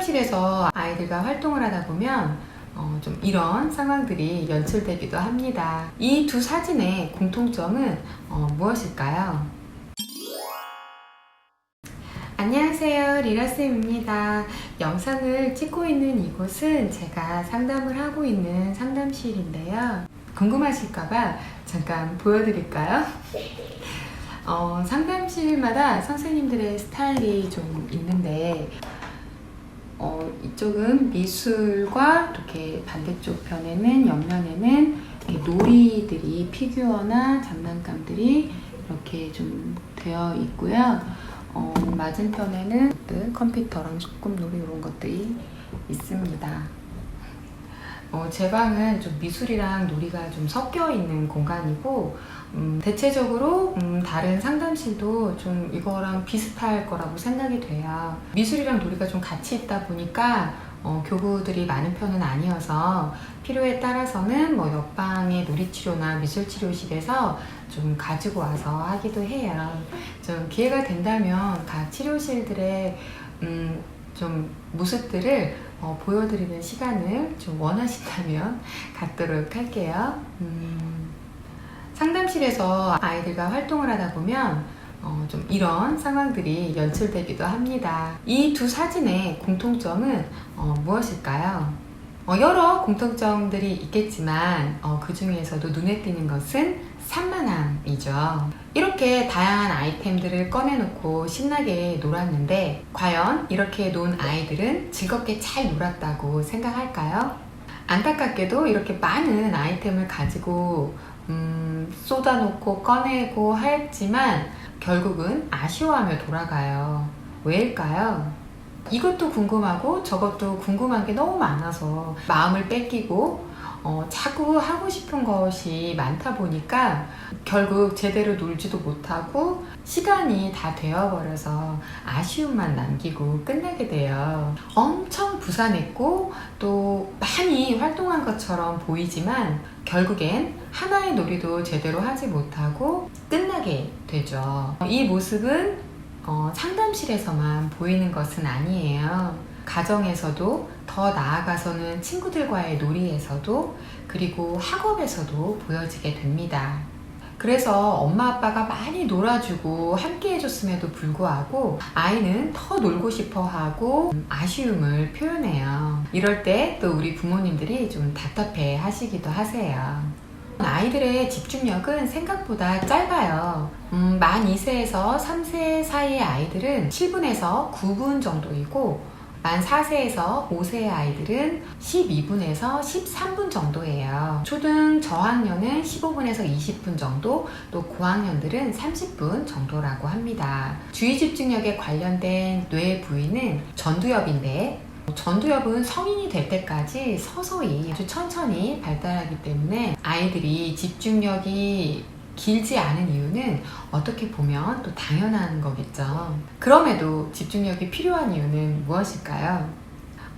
상담실에서 아이들과 활동을 하다 보면 어, 좀 이런 상황들이 연출되기도 합니다. 이 두 사진의 공통점은 어, 무엇일까요? 안녕하세요. 리라쌤입니다. 영상을 찍고 있는 이곳은 제가 상담을 하고 있는 상담실인데요. 궁금하실까봐 잠깐 보여드릴까요? 어, 상담실마다 선생님들의 스타일이 좀 있는데, 어, 이쪽은 미술과 이렇게 반대쪽 편에는 옆면에는 이렇게 놀이들이 피규어나 장난감들이 이렇게 좀 되어 있고요. 어, 맞은편에는 그 컴퓨터랑 소꿉놀이 이런 것들이 있습니다. 어, 제 방은 좀 미술이랑 놀이가 좀 섞여 있는 공간이고, 음, 대체적으로 음, 다른 상담실도 좀 이거랑 비슷할 거라고 생각이 돼요. 미술이랑 놀이가 좀 같이 있다 보니까 어, 교구들이 많은 편은 아니어서 필요에 따라서는 뭐 옆방의 놀이치료나 미술치료실에서 좀 가지고 와서 하기도 해요. 좀 기회가 된다면 각 치료실들의 음, 좀 모습들을 어, 보여드리는 시간을 좀 원하신다면 갖도록 할게요. 음, 상담실에서 아이들과 활동을 하다 보면 어, 좀 이런 상황들이 연출되기도 합니다. 이 두 사진의 공통점은 어, 무엇일까요? 어, 여러 공통점들이 있겠지만 어, 그 중에서도 눈에 띄는 것은 산만함이죠. 이렇게 다양한 아이템들을 꺼내놓고 신나게 놀았는데 과연 이렇게 논 아이들은 즐겁게 잘 놀았다고 생각할까요? 안타깝게도 이렇게 많은 아이템을 가지고 음, 쏟아놓고 꺼내고 했지만 결국은 아쉬워하며 돌아가요. 왜일까요? 이것도 궁금하고 저것도 궁금한 게 너무 많아서 마음을 뺏기고 어, 자꾸 하고 싶은 것이 많다 보니까 결국 제대로 놀지도 못하고 시간이 다 되어버려서 아쉬움만 남기고 끝나게 돼요. 엄청 부산했고 또 많이 활동한 것처럼 보이지만 결국엔 하나의 놀이도 제대로 하지 못하고 끝나게 되죠. 이 모습은 어, 상담실에서만 보이는 것은 아니에요. 가정에서도 더 나아가서는 친구들과의 놀이에서도 그리고 학업에서도 보여지게 됩니다. 그래서 엄마 아빠가 많이 놀아주고 함께 해줬음에도 불구하고 아이는 더 놀고 싶어 하고 아쉬움을 표현해요. 이럴 때 또 우리 부모님들이 좀 답답해 하시기도 하세요. 아이들의 집중력은 생각보다 짧아요. 음, 만 2세에서 3세 사이의 아이들은 7분에서 9분 정도이고, 만 4세에서 5세의 아이들은 12분에서 13분 정도예요. 초등 저학년은 15분에서 20분 정도, 또 고학년들은 30분 정도라고 합니다. 주의 집중력에 관련된 뇌 부위는 전두엽인데 전두엽은 성인이 될 때까지 서서히 아주 천천히 발달하기 때문에 아이들이 집중력이 길지 않은 이유는 어떻게 보면 또 당연한 거겠죠. 그럼에도 집중력이 필요한 이유는 무엇일까요?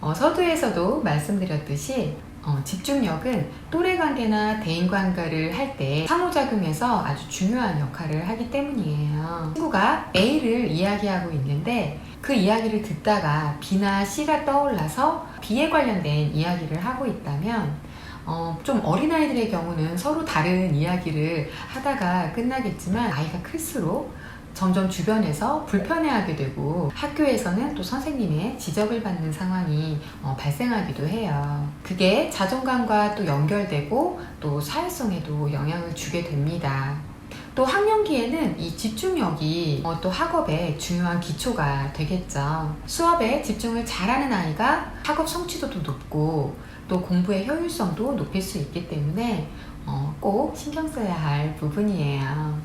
어, 서두에서도 말씀드렸듯이 어, 집중력은 또래 관계나 대인 관계를 할 때 상호작용해서 아주 중요한 역할을 하기 때문이에요. 친구가 A를 이야기하고 있는데 그 이야기를 듣다가 B나 C가 떠올라서 B에 관련된 이야기를 하고 있다면 어, 좀 어린아이들의 경우는 서로 다른 이야기를 하다가 끝나겠지만 아이가 클수록 점점 주변에서 불편해하게 되고 학교에서는 또 선생님의 지적을 받는 상황이 어, 발생하기도 해요. 그게 자존감과 또 연결되고 또 사회성에도 영향을 주게 됩니다. 또 학년기에는 이 집중력이 어, 또 학업의 중요한 기초가 되겠죠. 수업에 집중을 잘하는 아이가 학업 성취도도 높고 또 공부의 효율성도 높일 수 있기 때문에 어, 꼭 신경 써야 할 부분이에요.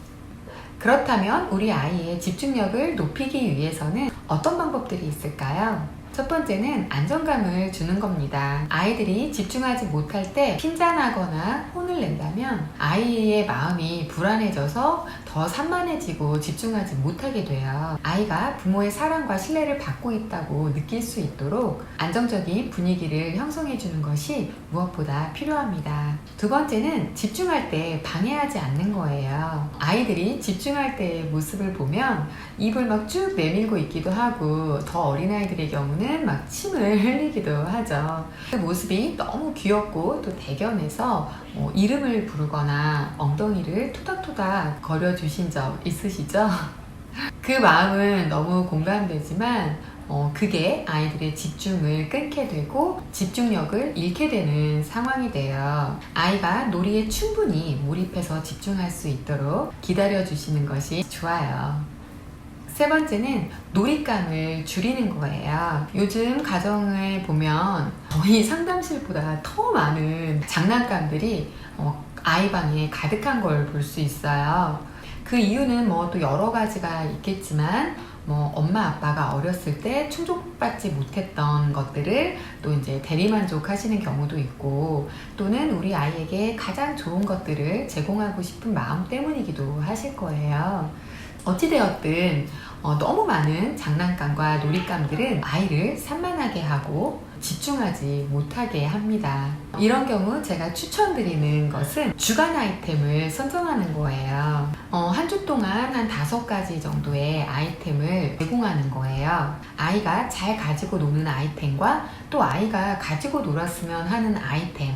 그렇다면 우리 아이의 집중력을 높이기 위해서는 어떤 방법들이 있을까요? 첫 번째는 안정감을 주는 겁니다. 아이들이 집중하지 못할 때 핀잔하거나 혼을 낸다면 아이의 마음이 불안해져서 더 더 산만해지고 집중하지 못하게 돼요. 아이가 부모의 사랑과 신뢰를 받고 있다고 느낄 수 있도록 안정적인 분위기를 형성해 주는 것이 무엇보다 필요합니다. 두 번째는 집중할 때 방해하지 않는 거예요. 아이들이 집중할 때의 모습을 보면 입을 막 쭉 내밀고 있기도 하고 더 어린 아이들의 경우는 막 침을 흘리기도 하죠. 그 모습이 너무 귀엽고 또 대견해서 뭐 이름을 부르거나 엉덩이를 토닥 토닥 거려주신 적 있으시죠? 그 마음은 너무 공감되지만 어, 그게 아이들의 집중을 끊게 되고 집중력을 잃게 되는 상황이 돼요. 아이가 놀이에 충분히 몰입해서 집중할 수 있도록 기다려 주시는 것이 좋아요. 세 번째는 놀잇감을 줄이는 거예요. 요즘 가정을 보면 저희 상담실보다 더 많은 장난감들이 어, 아이 방에 가득한 걸 볼 수 있어요. 그 이유는 뭐 또 여러 가지가 있겠지만 뭐 엄마 아빠가 어렸을 때 충족받지 못했던 것들을 또 이제 대리만족 하시는 경우도 있고 또는 우리 아이에게 가장 좋은 것들을 제공하고 싶은 마음 때문이기도 하실 거예요. 어찌되었든 어, 너무 많은 장난감과 놀잇감들은 아이를 산만하게 하고 집중하지 못하게 합니다. 이런 경우 제가 추천드리는 것은 주간 아이템을 선정하는 거예요. 어, 한 주 동안 한 다섯 가지 정도의 아이템을 제공하는 거예요. 아이가 잘 가지고 노는 아이템과 또 아이가 가지고 놀았으면 하는 아이템.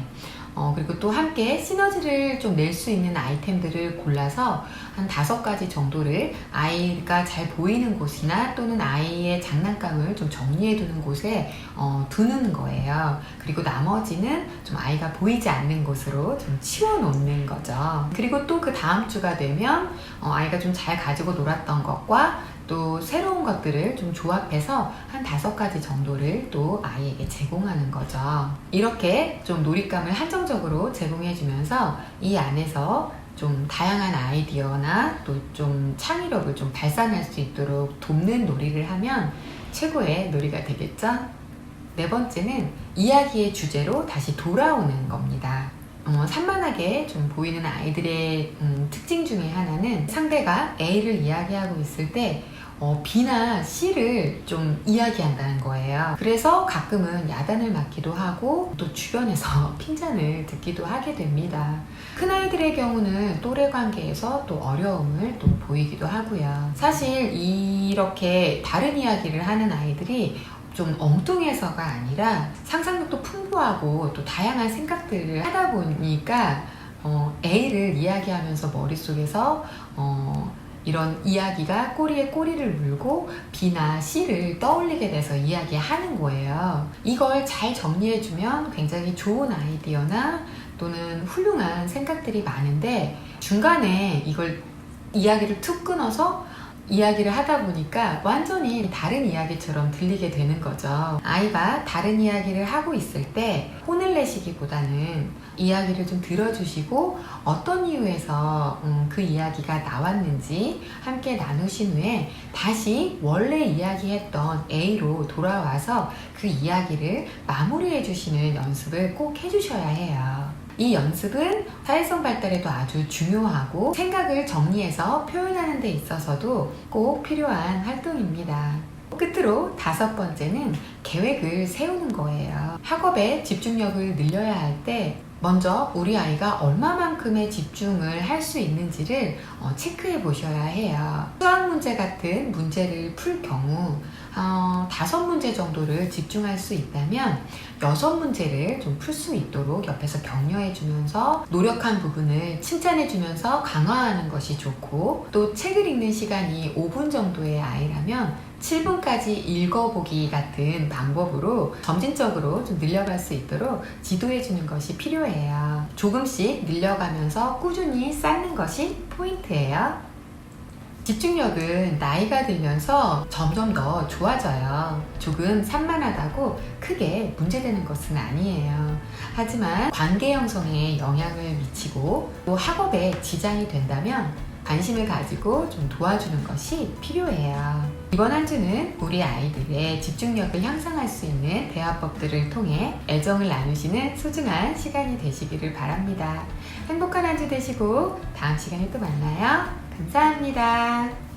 어, 그리고 또 함께 시너지를 좀 낼 수 있는 아이템들을 골라서 한 다섯 가지 정도를 아이가 잘 보이는 곳이나 또는 아이의 장난감을 좀 정리해 두는 곳에 어, 두는 거예요. 그리고 나머지는 좀 아이가 보이지 않는 곳으로 좀 치워 놓는 거죠. 그리고 또 그 다음 주가 되면 어, 아이가 좀 잘 가지고 놀았던 것과 또 새로운 것들을 좀 조합해서 한 다섯 가지 정도를 또 아이에게 제공하는 거죠. 이렇게 좀 놀잇감을 한정적으로 제공해주면서 이 안에서 좀 다양한 아이디어나 또 좀 창의력을 좀 발산할 수 있도록 돕는 놀이를 하면 최고의 놀이가 되겠죠? 네 번째는 이야기의 주제로 다시 돌아오는 겁니다. 어, 산만하게 좀 보이는 아이들의 음, 특징 중에 하나는 상대가 A를 이야기하고 있을 때 어, B나 C를 좀 이야기한다는 거예요. 그래서 가끔은 야단을 맞기도 하고 또 주변에서 핀잔을 듣기도 하게 됩니다. 큰아이들의 경우는 또래 관계에서 또 어려움을 또 보이기도 하고요. 사실 이렇게 다른 이야기를 하는 아이들이 좀 엉뚱해서가 아니라 상상력도 풍부하고 또 다양한 생각들을 하다 보니까 어, A를 이야기하면서 머릿속에서 어, 이런 이야기가 꼬리에 꼬리를 물고 B나 C를 떠올리게 돼서 이야기하는 거예요. 이걸 잘 정리해주면 굉장히 좋은 아이디어나 또는 훌륭한 생각들이 많은데 중간에 이걸 이야기를 툭 끊어서 이야기를 하다 보니까 완전히 다른 이야기처럼 들리게 되는 거죠. 아이가 다른 이야기를 하고 있을 때 혼을 내시기보다는 이야기를 좀 들어주시고 어떤 이유에서 음, 그 이야기가 나왔는지 함께 나누신 후에 다시 원래 이야기했던 A로 돌아와서 그 이야기를 마무리해 주시는 연습을 꼭 해주셔야 해요. 이 연습은 사회성 발달에도 아주 중요하고 생각을 정리해서 표현하는 데 있어서도 꼭 필요한 활동입니다. 끝으로 다섯 번째는 계획을 세우는 거예요. 학업에 집중력을 늘려야 할 때 먼저 우리 아이가 얼마만큼의 집중을 할 수 있는지를 어, 체크해 보셔야 해요. 수학 문제 같은 문제를 풀 경우 어, 다섯 문제 정도를 집중할 수 있다면 여섯 문제를 좀 풀 수 있도록 옆에서 격려해 주면서 노력한 부분을 칭찬해 주면서 강화하는 것이 좋고 또 책을 읽는 시간이 5분 정도의 아이라면 7분까지 읽어보기 같은 방법으로 점진적으로 좀 늘려갈 수 있도록 지도해 주는 것이 필요해요. 조금씩 늘려가면서 꾸준히 쌓는 것이 포인트예요. 집중력은 나이가 들면서 점점 더 좋아져요. 조금 산만하다고 크게 문제되는 것은 아니에요. 하지만 관계 형성에 영향을 미치고 또 학업에 지장이 된다면 관심을 가지고 좀 도와주는 것이 필요해요. 이번 한 주는 우리 아이들의 집중력을 향상할 수 있는 대화법들을 통해 애정을 나누시는 소중한 시간이 되시기를 바랍니다. 행복한 한 주 되시고 다음 시간에 또 만나요. 감사합니다.